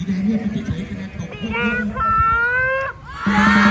อีแดงเนี่ยมันเฉยขนาตกพวกนี้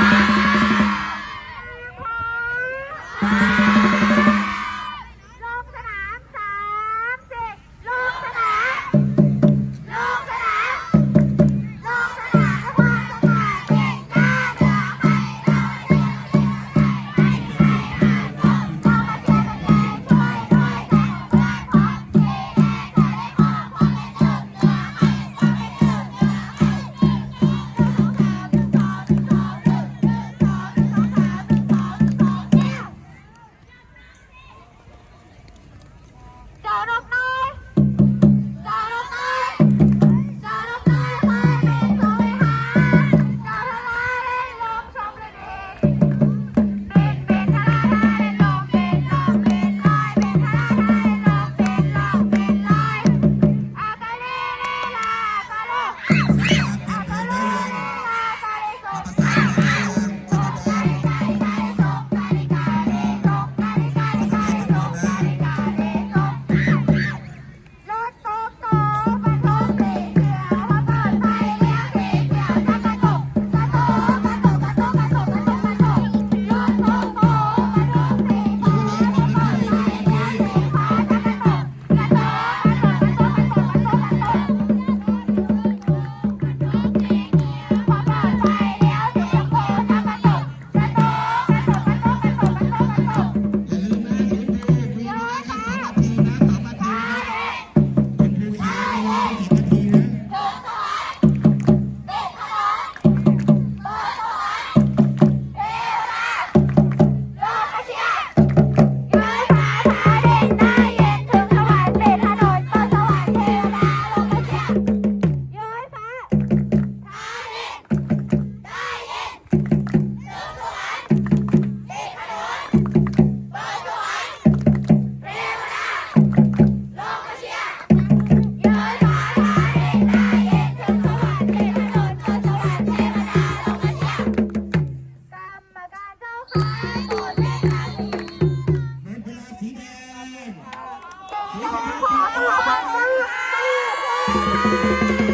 好棒啊好